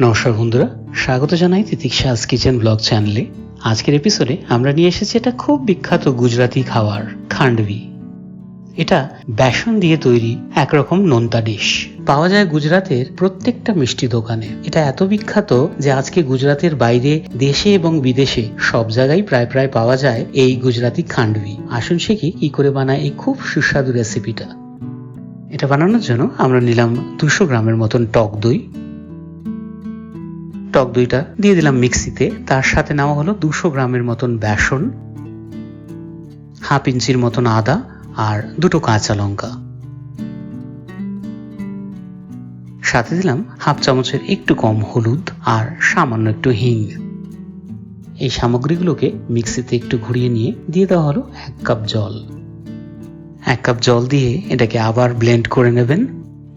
নমস্কার বন্ধুরা, স্বাগত জানাই তিতিক্ষাস কিচেন ব্লগ চ্যানেলে। আজকের এপিসোডে আমরা নিয়ে এসেছি এটা খুব বিখ্যাত গুজরাতি খাবার খান্ডভি এটা বেসন দিয়ে তৈরি একরকম নোনতা ডিশ। পাওয়া যায় গুজরাতের প্রত্যেকটা মিষ্টি দোকানে। এটা এত বিখ্যাত যে আজকে গুজরাতের বাইরে দেশে এবং বিদেশে সব জায়গায় প্রায় প্রায় পাওয়া যায় এই গুজরাটি খান্ডভি আসুন শিখি কি করে বানায় এই খুব সুস্বাদু রেসিপিটা এটা বানানোর জন্য আমরা নিলাম দুশো গ্রামের মতন টক দই টক দইটা দিয়ে দিলাম মিক্সিতে। তার সাথে নেওয়া হলো দুশো গ্রামের মতন বেসন, হাফ ইঞ্চির মতন আদা আর দুটো কাঁচা লঙ্কা। সাথে দিলাম হাফ চামচের একটু কম হলুদ আর সামান্য একটু হিং। এই সামগ্রীগুলোকে মিক্সিতে একটু ঘুরিয়ে নিয়ে দিয়ে দেওয়া হলো এক কাপ জল। এক কাপ জল দিয়ে এটাকে আবার ব্লেন্ড করে নেবেন।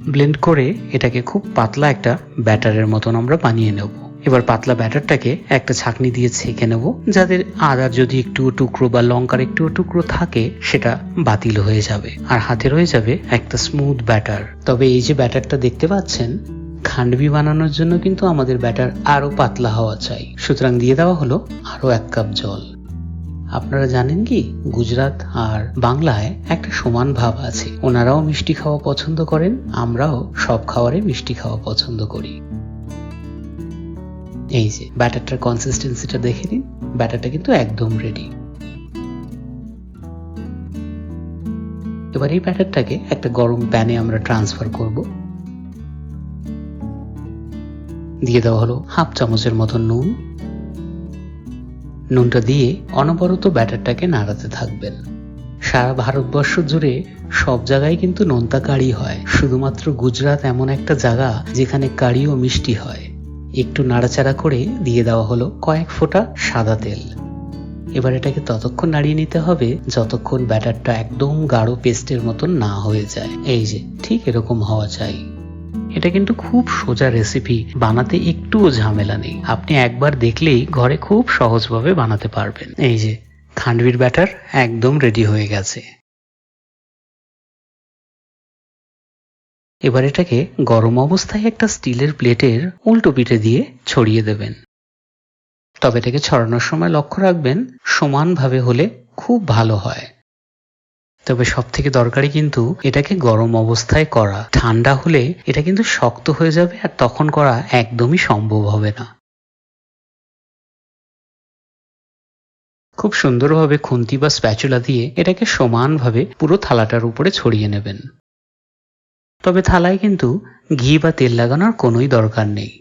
ব্লেন্ড করে এটাকে খুব পাতলা একটা ব্যাটারের মতন আমরা বানিয়ে নেব। এবার পাতলা ব্যাটারটাকে একটা ছাকনি দিয়ে ছেঁকে নেব, যাদের আদার যদি একটু টুকরো বা লঙ্কার একটু টুকরো থাকে, সেটা বাতিল হয়ে যাবে আর হাতে রয়ে যাবে একটা স্মুথ ব্যাটার তবে এই যে ব্যাটারটা দেখতে পাচ্ছেন খান্ডবি বানানোর জন্য কিন্তু আমাদের ব্যাটার আরও পাতলা হওয়া চাই। সুতরাং দিয়ে দেওয়া হলো আরও এক কাপ জল। আপনারা জানেন কি, গুজরাট আর বাংলায় একটা সমান ভাব আছে। ওনারাও মিষ্টি খাওয়া পছন্দ করেন, আমরাও সব খাবারে মিষ্টি খাওয়া পছন্দ করি। এই যে ব্যাটারটার কনসিস্টেন্সিটা দেখে নিন ব্যাটারটা কিন্তু একদম রেডি এবার এই ব্যাটারটাকে একটা গরম প্যানে আমরা ট্রান্সফার করব। দিয়ে দেওয়া হলো হাফ চামচের মতো নুন। নুনটা দিয়ে অনবরত ব্যাটারটাকে নাড়াতে থাকবেন। সারা ভারতবর্ষ জুড়ে সব জায়গায় কিন্তু নোনতা কারি হয়। শুধুমাত্র গুজরাট এমন একটা জায়গা যেখানে কারি ও মিষ্টি হয়। একটু নাড়াচাড়া করে দিয়ে দেওয়া হলো কয়েক ফোঁটা সাদা তেল। এবার এটাকে ততক্ষণ নাড়িয়ে নিতে হবে যতক্ষণ ব্যাটারটা একদম গাঢ় পেস্টের মতন না হয়ে যায়। এই যে, ঠিক এরকম হওয়া চাই। এটা কিন্তু খুব সোজা রেসিপি, বানাতে একটুও ঝামেলা নেই। আপনি একবার দেখলেই ঘরে খুব সহজভাবে বানাতে পারবেন। এই যে খান্ডবির ব্যাটার একদম রেডি হয়ে গেছে। এবার এটাকে গরম অবস্থায় একটা স্টিলের প্লেটের উল্টো পিঠে দিয়ে ছড়িয়ে দেবেন। তবে এটাকে ছড়ানোর সময় লক্ষ্য রাখবেন, সমানভাবে হলে খুব ভালো হয়। তবে সব থেকে দরকারি কিন্তু এটাকে গরম অবস্থায় করা। ঠান্ডা হলে এটা কিন্তু শক্ত হয়ে যাবে আর তখন করা একদমই সম্ভব হবে না। খুব সুন্দরভাবে খুন্তি বা স্প্যাচুলা দিয়ে এটাকে সমানভাবে পুরো থালাটার উপরে ছড়িয়ে নেবেন। তবে থালায় কিন্তু ঘি বা তেল লাগানোর কোনোই দরকার নেই।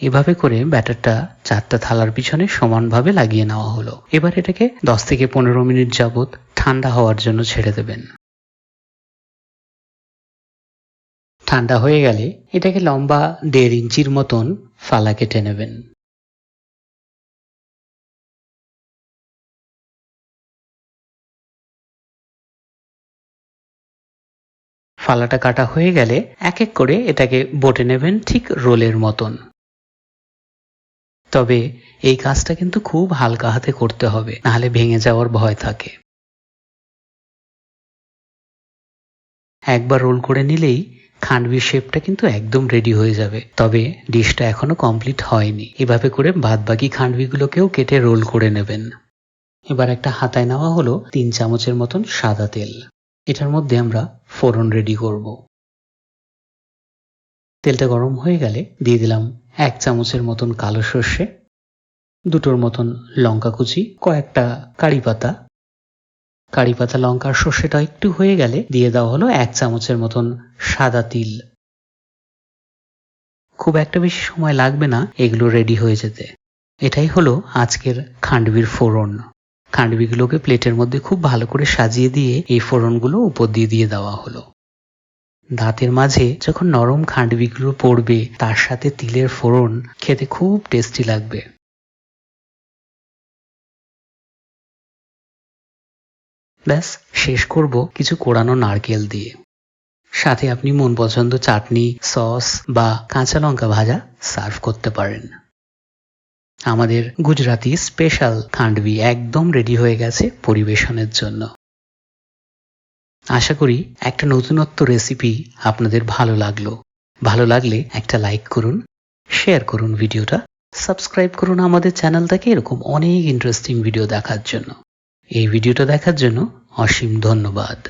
এভাবে করে ব্যাটারটা চারটা থালার পিছনে সমানভাবে লাগিয়ে নেওয়া হলো। এবার এটাকে দশ থেকে পনেরো মিনিট যাবত ঠান্ডা হওয়ার জন্য ছেড়ে দেবেন। ঠান্ডা হয়ে গেলে এটাকে লম্বা দেড় ইঞ্চির মতন ফালা কেটে নেবেন। ফালাটা কাটা হয়ে গেলে এক এক করে এটাকে বটে নেবেন ঠিক রোলের মতন। তবে এই কাজটা কিন্তু খুব হালকা হাতে করতে হবে, নাহলে ভেঙে যাওয়ার ভয় থাকে। একবার রোল করে নিলেই খান্ডবির শেপটা কিন্তু একদম রেডি হয়ে যাবে। তবে ডিশটা এখনও কমপ্লিট হয়নি। এভাবে করে বাদ বাকি খান্ডবিগুলোকেও কেটে রোল করে নেবেন। এবার একটা হাতায় নেওয়া হলো তিন চামচের মতন সাদা তেল। এটার মধ্যে আমরা ফোড়ন রেডি করব। তেলটা গরম হয়ে গেলে দিয়ে দিলাম এক চামচের মতন কালো সর্ষে, দুটোর মতন লঙ্কা কুচি, কয়েকটা কারি পাতা। কারি পাতা লঙ্কার সর্ষেটা একটু হয়ে গেলে দিয়ে দেওয়া হলো এক চামচের মতন সাদা তিল। খুব একটা বেশি সময় লাগবে না এগুলো রেডি হয়ে যেতে। এটাই হলো আজকের খান্ডবির ফোড়ন। খান্ডবিগুলোকে প্লেটের মধ্যে খুব ভালো করে সাজিয়ে দিয়ে এই ফোড়নগুলো উপর দিয়ে দিয়ে দেওয়া হলো। দাঁতের মাঝে যখন নরম খান্ডবিগুলো পড়বে, তার সাথে তিলের ফোড়ন খেতে খুব টেস্টি লাগবে। ব্যাস, শেষ করব কিছু কোড়ানো নারকেল দিয়ে। সাথে আপনি মন পছন্দ চাটনি, সস বা কাঁচা লঙ্কা ভাজা সার্ভ করতে পারেন। আমাদের গুজরাতি স্পেশাল খান্ডবি একদম রেডি হয়ে গেছে পরিবেশনের জন্য। আশা করি একটা নতুনত্ব রেসিপি আপনাদের ভালো লাগল। ভালো লাগলে একটা লাইক করুন শেয়ার করুন ভিডিওটা সাবস্ক্রাইব করুন আমাদের চ্যানেলটাকে এরকম অনেক ইন্টারেস্টিং ভিডিও দেখার জন্য। এই ভিডিওটা দেখার জন্য অসীম ধন্যবাদ।